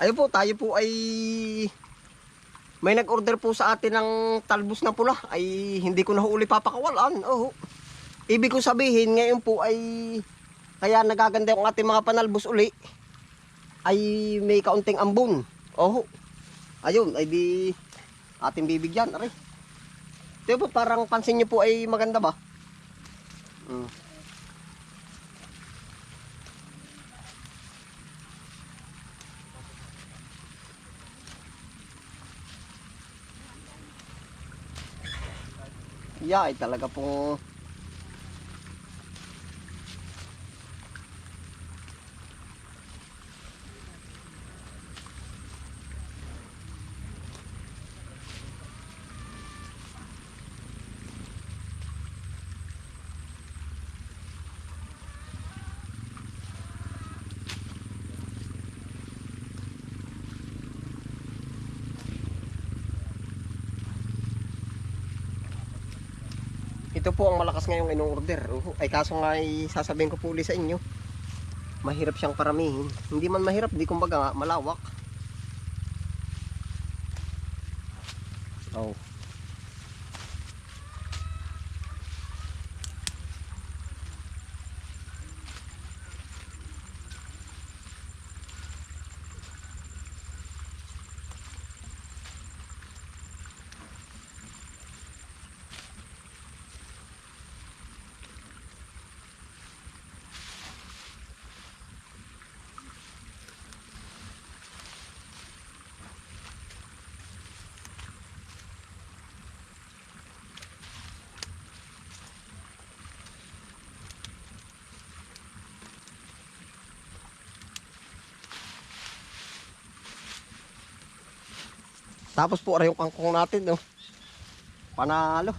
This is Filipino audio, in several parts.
Ayun po, tayo po ay may nag-order po sa atin ng talbos na pula ay hindi ko na uli papakawalan. Oh. Ibig ko sabihin ngayon po ay kaya nagaganda yung ating mga panalbos uli ay may kaunting ambon. Oh. Ayun, ay di ating bibigyan. Aray. Ito po parang pansin nyo po ay maganda ba? Mm. Yeah, ay talaga pong Ito po ang malakas ngayong in-order. Ay kaso nga ay sasabihin ko po ulit sa inyo. Mahirap siyang paramihin. Hindi man mahirap, di kumbaga malawak. Oh. Tapos po aray yung kangkong natin, no. Panalo.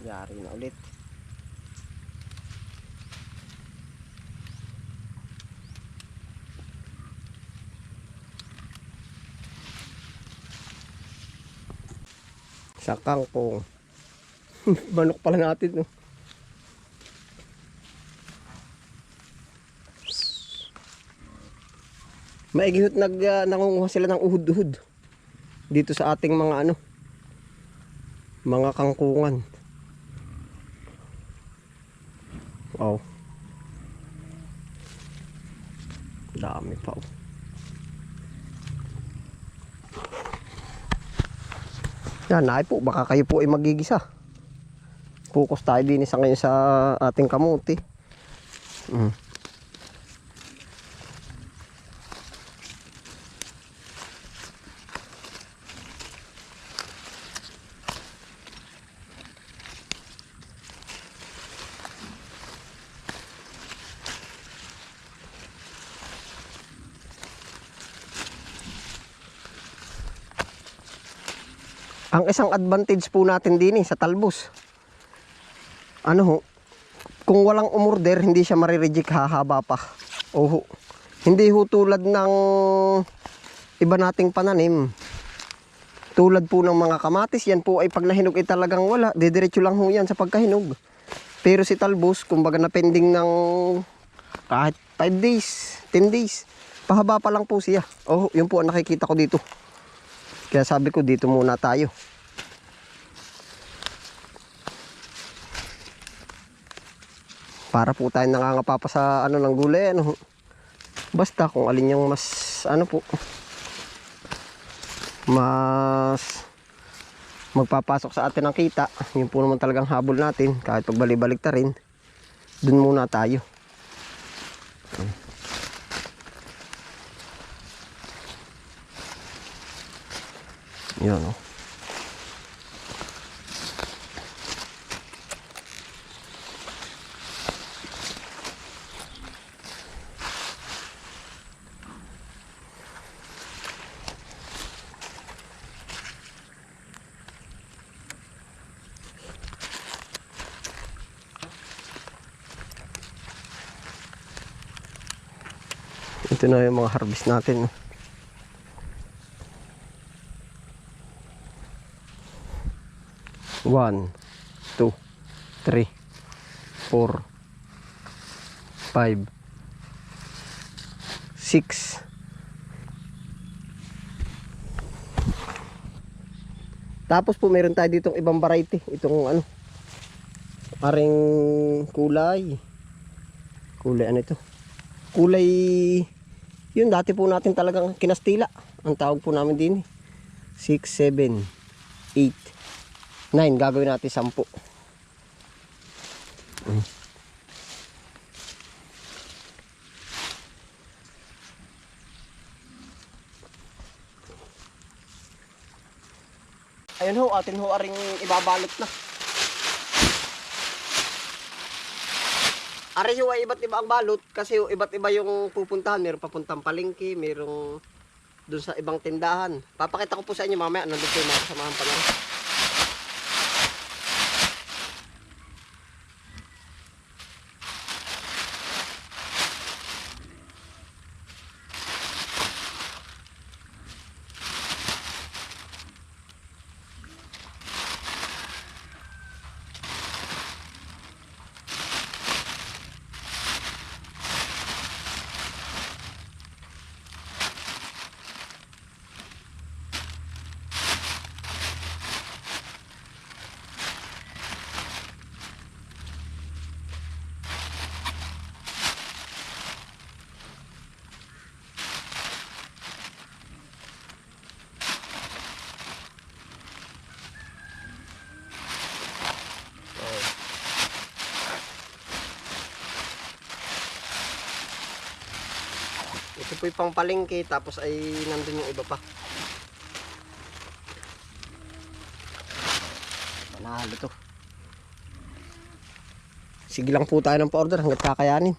Yari na ulit. Sa kangkong. Manok pala natin. No? Maigihot nag uh, nangunguha sila ng uhud-uhud dito sa ating mga ano mga kangkungan. Wow. Dami pa oh. Yan, ay po, baka kayo po ay magigisa. Focus tayo din sa ngayon sa ating kamuti. Mm. Ang isang advantage po natin din eh, sa talbos. Ano ho, kung walang umorder, hindi siya marireject hahaba pa. Oho. Hindi ho tulad ng iba nating pananim. Tulad po ng mga kamatis, yan po ay pag nahinog ay talagang wala. Didiretso lang ho yan sa pagkahinog. Pero si talbos, kumbaga na pending ng kahit 5 days, 10 days. Pahaba pa lang po siya. Oh, yun po ang nakikita ko dito. Kaya sabi ko dito muna tayo. Para po tayo nangangapa pa sa ano ng gulay ano. Basta kung alin yung mas ano po mas magpapasok sa atin ng kita. Yun po naman talagang habol natin kahit pagbalik-balik ta rin. Dun muna tayo. Yun oh. Ito na yung mga harvest natin. No. One, two, three, four, five, six. Tapos po meron tayo ditong ibang variety. Itong ano. Aring kulay. Kulay ano ito? kulay yun dati po natin talagang kinastila ang tawag po namin din 6, 7, 8 9 gagawin natin 10 Mm. ayun ho atin ho aring ibabalot na Ari ho iba't iba ang balot kasi ho, iba't iba yung pupuntahan. Meron papuntang palengke, merong dun sa ibang tindahan. Papakita ko po sa inyo mamaya. Nandun po yung mga kasamahan pa lang. Ito po yung pang palengke tapos ay nandun yung iba pa. Panalo to. Sige lang po tayo ng pa-order hanggat kakayanin.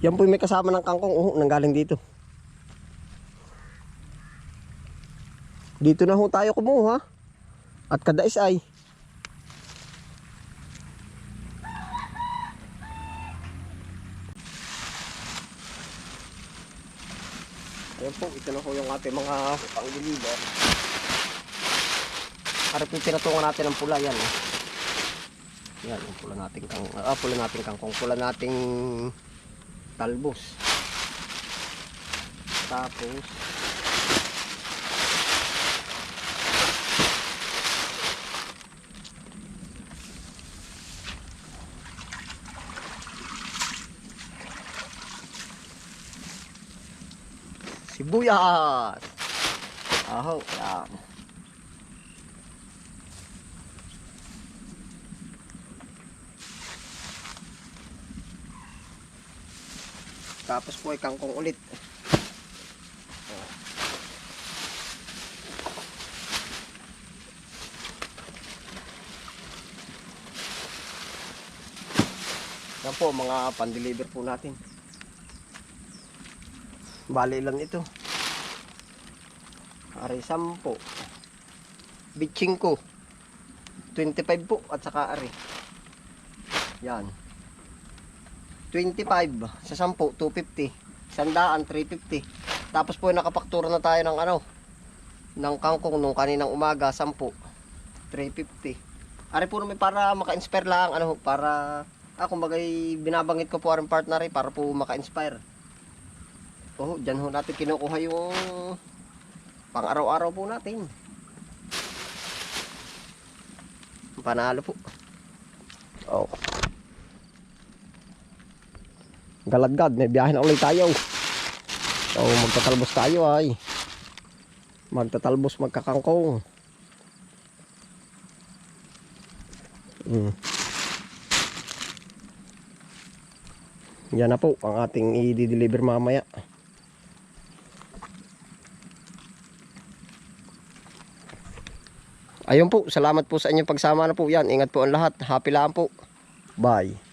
Yan po may kasama ng kangkong. Oh, nanggaling dito. Dito na ho tayo kumuha. At kada is ay. Ayan po, ito na po yung ating mga pang-deliver. Harap yung pinatungan natin ng pula yan. Eh. Yan, yung pula nating kang, ah, pula nating kangkong, pula nating talbos. Tapos, sibuyas. Aho, yan. Tapos po ay kangkong ulit. Yan po, mga pan-deliver po natin. Bali lang ito. Ari 10. Bitching ko. 25 po at saka ari. Yan. 25 sa 10, 250. Sandaan, 350. Tapos po nakapaktura na tayo ng ano, ng kangkong nung kaninang umaga, 10. 350. Ari po naman para maka-inspire lang, ano, para Ah, kumbaga binabangit ko po ang partner eh, para po maka-inspire. Oh, dyan ho natin kinukuha yung pang araw-araw po natin. Panalo po. Oh. Galadgad, may biyahe na ulit tayo. So, magtatalbos tayo ay. Magtatalbos magkakangkong. Mm. Yan na po ang ating i-deliver mamaya. Ayun po, salamat po sa inyong pagsama na po yan. Ingat po ang lahat. Happy lang po. Bye.